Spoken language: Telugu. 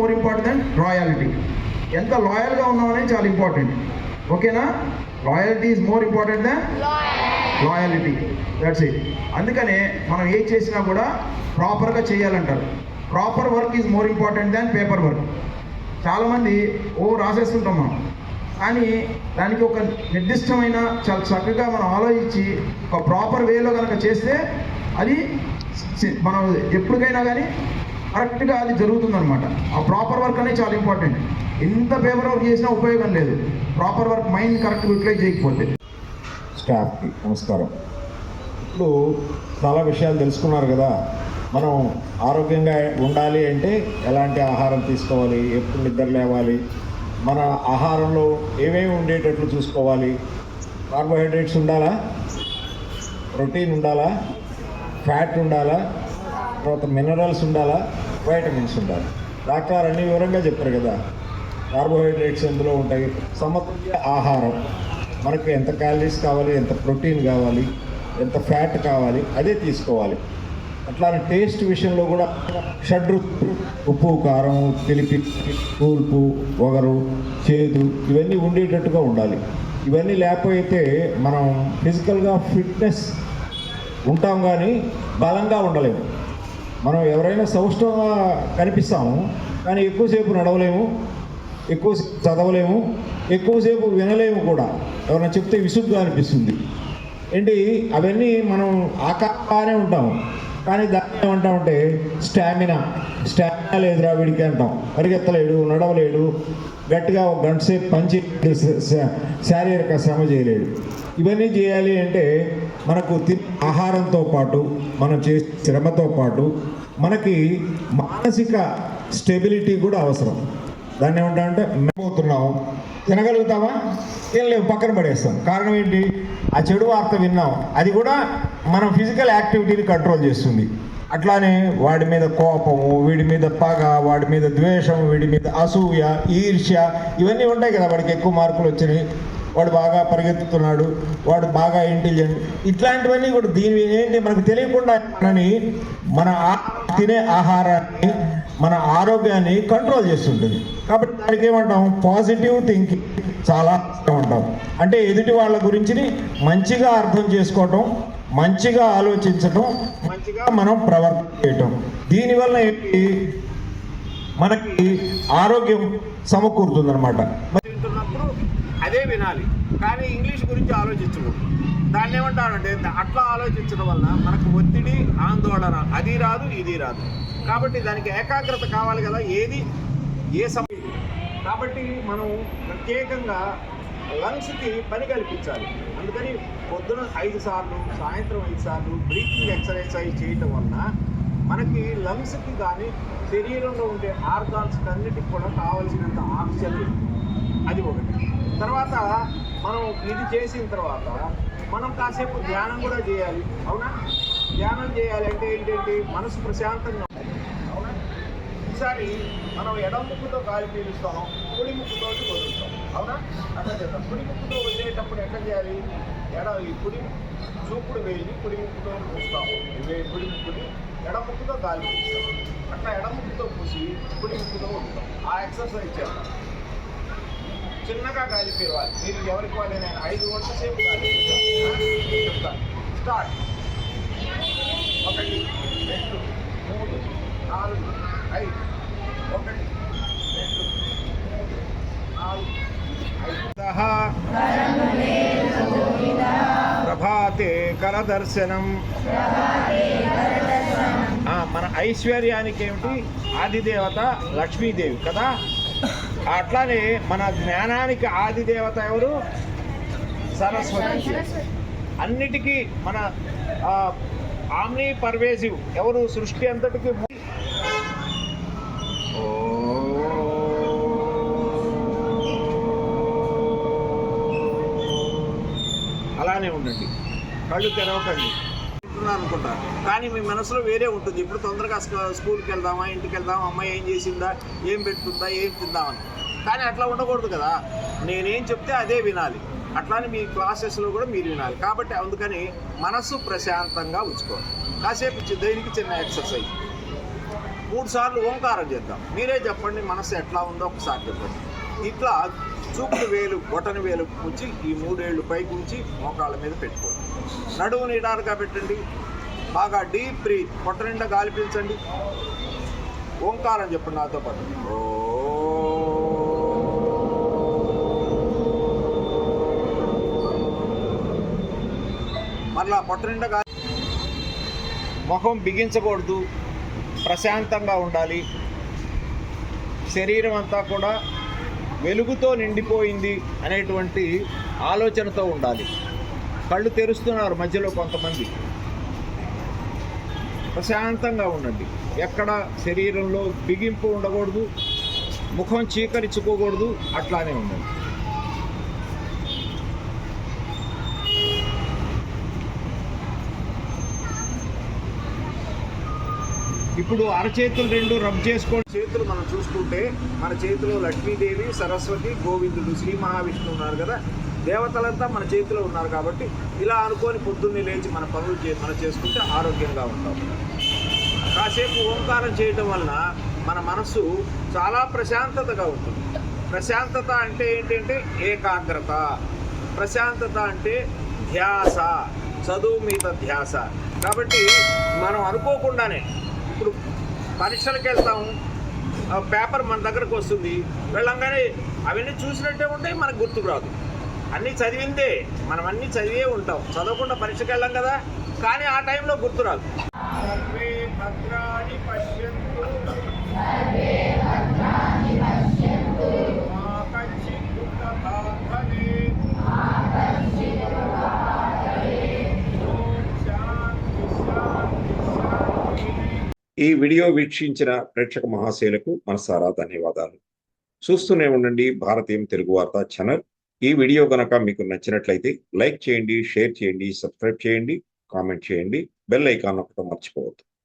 మోర్ ఇంపార్టెంట్ దెన్ రాయాలిటీ ఎంత లాయల్గా ఉన్నాం అనేది చాలా ఇంపార్టెంట్ ఓకేనా? Loyalty is more important than loyalty that's it అందుకనే మనం ఏం చేసినా కూడా ప్రాపర్గా చేయాలంటారు. Proper work is more important than paper work చాలామంది ఓ రాసేస్తుంటాం మనం. కానీ దానికి ఒక నిర్దిష్టమైన చాలా చక్కగా మనం ఆలోచించి ఒక ప్రాపర్ వేలో కనుక చేస్తే అది మనం ఎప్పటికైనా కానీ కరెక్ట్గా అది జరుగుతుందనమాట ఆ ప్రాపర్ వర్క్ అనేది చాలా ఇంపార్టెంట్. ఎంత పేపర్ వర్క్ చేసినా ఉపయోగం లేదు. Proper work mind correct utilize చేయకపోతే. స్టాఫ్కి నమస్కారం. ఇప్పుడు చాలా విషయాలు తెలుసుకున్నారు కదా. మనం ఆరోగ్యంగా ఉండాలి అంటే ఎలాంటి ఆహారం తీసుకోవాలి? ఎప్పుడు నిద్ర లేవాలి? మన ఆహారంలో ఏమేమి ఉండేటట్లు చూసుకోవాలి? కార్బోహైడ్రేట్స్ ఉండాలా? ప్రోటీన్ ఉండాలా? ఫ్యాట్ ఉండాలా? తర్వాత మినరల్స్ ఉండాలా? వైటమిన్స్ ఉండాలి. డాక్టర్ అన్ని వివరంగా చెప్పారు కదా. కార్బోహైడ్రేట్స్ ఎందులో ఉంటాయి? సమతుల్య ఆహారం. మనకు ఎంత క్యాలరీస్ కావాలి? ఎంత ప్రోటీన్ కావాలి? ఎంత ఫ్యాట్ కావాలి? అదే తీసుకోవాలి. అట్లానే టేస్ట్ విషయంలో కూడా షడ్రు ఉప్పు కారం తెలిపి కూల్పు ఒగరు చేదు ఇవన్నీ ఉండేటట్టుగా ఉండాలి. ఇవన్నీ లేకపోతే మనం ఫిజికల్గా ఫిట్నెస్ ఉంటాం కానీ బలంగా ఉండలేము. మనం ఎవరైనా సౌష్ఠంగా కనిపిస్తాము కానీ ఎక్కువసేపు నడవలేము ఎక్కువ చదవలేము ఎక్కువసేపు వినలేము కూడా. ఎవరైనా చెప్తే విసుగ్గా అనిపిస్తుంది. ఏంటి అవన్నీ మనం ఆకానే ఉంటాము. కానీ దాన్ని ఏమంటామంటే స్టామినా. స్టామినా లేదురా వీడికి అంటాం. పరిగెత్తలేడు నడవలేడు. గట్టిగా ఒక గంట సేపు పని చేయలేడు శారీరక శ్రమ చేయలేడు. ఇవన్నీ చేయాలి అంటే మనకు తి- ఆహారంతో పాటు మనం చేసే శ్రమతో పాటు మనకి మానసిక స్టెబిలిటీ కూడా అవసరం. దాన్ని ఏమంటామంటే పోతున్నాం తినగలుగుతామా? తినలేము పక్కన పడేస్తాం. కారణం ఏంటి? ఆ చెడు వార్త విన్నాం. అది కూడా మనం ఫిజికల్ యాక్టివిటీని కంట్రోల్ చేస్తుంది. అట్లానే వాడి మీద కోపము వీడి మీద పగ వాడి మీద ద్వేషం వీడి మీద అసూయ ఈర్ష్య ఇవన్నీ ఉంటాయి కదా వాడికి ఎక్కువ మార్కులు వచ్చినాయి వాడు బాగా పరిగెత్తుతున్నాడు వాడు బాగా ఇంటెలిజెంట్ ఇట్లాంటివన్నీ కూడా దీని ఏంటి మనకు తెలియకుండా మన తినే ఆహారాన్ని మన ఆరోగ్యాన్ని కంట్రోల్ చేస్తుంటుంది. కాబట్టి దానికి ఏమంటాం? పాజిటివ్ థింకింగ్ చాలా ఉంటాం. అంటే ఎదుటి వాళ్ళ గురించి మంచిగా అర్థం చేసుకోవటం మంచిగా ఆలోచించటం మంచిగా మనం ప్రవర్తించటం దీనివల్ల ఏంటి? మనకి ఆరోగ్యం సమకూరుతుందనమాట అదే వినాలి. కానీ ఇంగ్లీష్ గురించి ఆలోచించకూడదు. దాన్ని ఏమంటారంటే అట్లా ఆలోచించడం వల్ల మనకు ఒత్తిడి ఆందోళన అది రాదు ఇది రాదు. కాబట్టి దానికి ఏకాగ్రత కావాలి కదా ఏది? ఏ సమయం కాబట్టి మనం ప్రత్యేకంగా లంగ్స్కి పని కల్పించాలి. అందుకని పొద్దున ఐదు సార్లు సాయంత్రం ఐదు సార్లు బ్రీతింగ్ ఎక్సర్సైజ్ చేయటం వలన మనకి లంగ్స్కి కానీ శరీరంలో ఉండే ఆర్గాన్స్ అన్నిటికి కూడా కావలసినంత ఆక్సిజన్ అది ఒకటి. తర్వాత మనం ఇది చేసిన తర్వాత మనం కాసేపు ధ్యానం కూడా చేయాలి. అవునా? ధ్యానం చేయాలి అంటే ఏంటంటే మనసు ప్రశాంతంగా అవునా? ఈసారి మనం ఎడం ముక్కుతో గాలి పీలుస్తాం కుడి ముక్కుతో వదులుతాం అవునా? అట్లా చేద్దాం. కుడి ముక్కుతో వదిలేటప్పుడు ఎట్లా చేయాలి? ఎడ ఈ కుడి చూపుడు వేలి కుడి ముక్కుతో పూస్తాము కుడి ముక్కుని ఎడం ముక్కుతో గాలి పీలుస్తాం అట్లా ఎడం ముక్కుతో పూసి కుడి ముక్కుతో వదులుతాం ఆ ఎక్సర్సైజ్ చేద్దాం. చిన్నగా గాలి పీలవాలి మీరు ఎవరికి వాళ్ళు నేను ఐదు గంటల సేపు గాలి పీలుస్తాను. చెప్తాను స్టార్ట్. ఒకటి రెండు మూడు నాలుగు ఐదు. ఒకటి రెండు మూడు నాలుగు ఐదు. సహా. ప్రభాతే కరదర్శనం. ఆ, మన ఐశ్వర్యానికి ఏమిటి ఆదిదేవత లక్ష్మీదేవి కదా? అట్లానే మన జ్ఞానానికి ఆదిదేవత ఎవరు? సరస్వతి. అన్నిటికీ మన ఆమ్ని పర్వేజివ్ ఎవరు? సృష్టి అంతటికి అలానే ఉండండి. కళ్ళు తెరవకండి. అనుకుంటున్నాను అనుకుంటా. కానీ మీ మనసులో వేరే ఉంటుంది. ఇప్పుడు తొందరగా స్కూల్కి వెళ్దామా ఇంటికి వెళ్దామా అమ్మాయి ఏం చేసిందా ఏం పెట్టుకుందా ఏం తిందామని కానీ అట్లా ఉండకూడదు కదా. నేనేం చెప్తే అదే వినాలి. అట్లానే మీ క్లాసెస్లో కూడా మీరు వినాలి. కాబట్టి అందుకని మనసు ప్రశాంతంగా ఉంచుకోవాలి కాసేపు దేనికి చిన్న ఎక్సర్సైజ్ మూడు సార్లు ఓంకారం చేద్దాం. మీరే చెప్పండి మనసు ఎట్లా ఉందో ఒకసారి చెప్పండి. ఇట్లా చూపుడు వేలు బొటన వేలు ఉంచి ఈ మూడేళ్ళు పైకి ఉంచి మోకాళ్ళ మీద పెట్టుకో నడువు నిటారుగా పెట్టండి. బాగా డీప్ బ్రీత్ పొట్ట నిండా గాలి పీల్చండి. ఓంకారం చెప్పండి నాతో పాటు. మళ్ళా పొట్ట నిండా గాలి ముఖం బిగించకూడదు. ప్రశాంతంగా ఉండాలి. శరీరం అంతా కూడా వెలుగుతో నిండిపోయింది అనేటువంటి ఆలోచనతో ఉండాలి. కళ్ళు తెరుస్తున్నారు మధ్యలో కొంతమంది. ప్రశాంతంగా ఉండండి. ఎక్కడ శరీరంలో బిగింపు ఉండకూడదు ముఖం చీకరించుకోకూడదు అట్లానే ఉండండి. ఇప్పుడు అరచేతులు రెండు రబ్ చేసుకోండి. చేతులు మనం చూసుకుంటే మన చేతిలో లక్ష్మీదేవి సరస్వతి గోవిందుడు శ్రీ మహావిష్ణువు ఉన్నారు కదా. దేవతలంతా మన చేతిలో ఉన్నారు కాబట్టి ఇలా అనుకొని పొద్దున్నే లేచి మన పనులు చే మనం చేసుకుంటే ఆరోగ్యంగా ఉంటాం. కాసేపు ఓంకారం చేయటం వలన మన మనస్సు చాలా ప్రశాంతతగా ఉంటుంది. ప్రశాంతత అంటే ఏంటంటే ఏకాగ్రత. ప్రశాంతత అంటే ధ్యాస. చదువు మీద ధ్యాస. కాబట్టి మనం అనుకోకుండానే ఇప్పుడు పరీక్షలకు వెళ్తాము ఆ పేపర్ మన దగ్గరకు వస్తుంది వెళ్ళంగానే అవన్నీ చూసినట్టే ఉంటాయి మనకు గుర్తుకు రాదు. అన్నీ చదివిందే. మనం అన్నీ చదివే ఉంటాం. చదవకుండా పరీక్షకి వెళ్ళాం కదా? కానీ ఆ టైంలో గుర్తురాదు. సర్వే భద్రాణి పశ్యంతు. మా కచ్చిత్ దుఃఖభాగ్ భవేత్. ఓం శాంతి శాంతి శాంతి ఈ వీడియో వీక్షించిన ప్రేక్షక మహాశయులకు మనసారా ధన్యవాదాలు. చూస్తూనే ఉండండి భారతీయం తెలుగు వార్త ఛానల్. ఈ వీడియో కనుక మీకు నచ్చినట్లయితే లైక్ చేయండి షేర్ చేయండి సబ్స్క్రైబ్ చేయండి కామెంట్ చేయండి బెల్ ఐకాన్ ఒకటి మర్చిపోవద్దు.